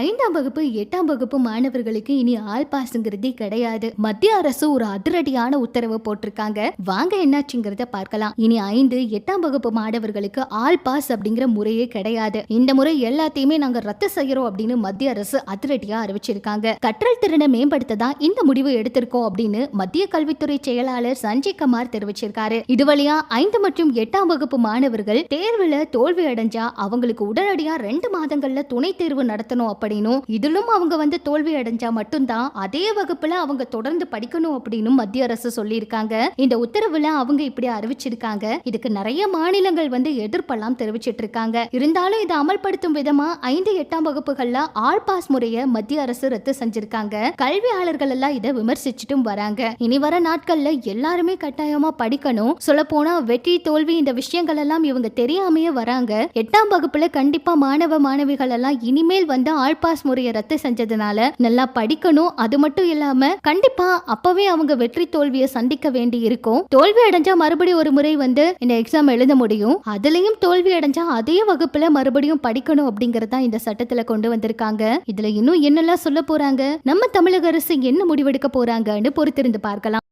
ஐந்தாம் வகுப்பு எட்டாம் வகுப்பு மாணவர்களுக்கு இனி ஆல் பாஸ்ங்கிறதே கிடையாது. மத்திய அரசு ஒரு அதிரடியான உத்தரவு போட்டிருக்காங்க. வாங்க என்னாச்சுங்கிறத பார்க்கலாம். இனி ஐந்து எட்டாம் வகுப்பு மாணவர்களுக்கு ஆல் பாஸ் அப்படிங்கிற முறையே கிடையாது. இந்த முறை எல்லாத்தையுமே நாங்க ரத்து செய்யறோம் அப்படின்னு மத்திய அரசு அதிரடியா அறிவிச்சிருக்காங்க. கற்றல் திறனை மேம்படுத்த தான் இந்த முடிவு எடுத்திருக்கோம் அப்படின்னு மத்திய கல்வித்துறை செயலாளர் சஞ்சய் குமார் தெரிவிச்சிருக்காரு. இது வழியா ஐந்து மற்றும் எட்டாம் வகுப்பு மாணவர்கள் தேர்வுல தோல்வி அடைஞ்சா அவங்களுக்கு உடனடியா ரெண்டு மாதங்கள்ல துணை தேர்வு நடத்தணும் அப்படின்னும். இதிலும் அவங்க வந்து தோல்வி அடைஞ்சா மட்டும்தான் அதே வகுப்புல அவங்க தொடர்ந்து படிக்கணும் அப்படின்னு மத்திய அரசு சொல்லியிருக்காங்க. இந்த உத்தரவுல அவங்க இப்படி அறிவிச்சிருக்காங்க. இதுக்கு நிறைய மாநிலங்கள் வந்து எதிர்ப்பெல்லாம் தெரிவிச்சிட்டு இருக்காங்க இருந்தாலும் இதை அமல்படுத்தும் விதமா ஐந்து எட்டாம் வகுப்புகள்ல ஆல் பாஸ் முறைய மத்திய அரசு ரத்து செஞ்சிருக்காங்க. கல்வியாளர்கள் எல்லாம் இதை விமர்சிச்சுட்டும் வராங்க. இனி வர நாட்கள்ல எல்லாருமே கட்டாயமா படிக்கணும். சொல்ல போனா வெற்றி தோல்வி இந்த விஷயங்கள் எல்லாம் இவங்க தெரியாமையே வராங்க. எட்டாம் வகுப்புல கண்டிப்பா மாணவ மாணவிகள் எல்லாம் இனிமேல் வந்து ஆள் பாஸ் முறையை ரத்து செஞ்சதுனால நல்லா படிக்கணும். அது மட்டும் இல்லாம கண்டிப்பா அப்பவே அவங்க வெற்றி தோல்வியை சந்திக்க வேண்டி இருக்கும் தோல்வி அடைஞ்சா மறுபடியும் ஒரு முறை வந்து இந்த எக்ஸாம் எழுத முடியும். அதுலயும் தோல்வி அடைஞ்சா அதே வகுப்புல மறுபடியும் படிக்கணும் அப்படிங்கறதா இந்த சட்டத்துல கொண்டு வந்திருக்காங்க. இதுல இன்னும் என்னெல்லாம் சொல்ல போறாங்க? நம்ம தமிழக அரசு என்ன முடிவெடுக்க போறாங்கன்னு பொறுத்திருந்து பார்க்கலாம்.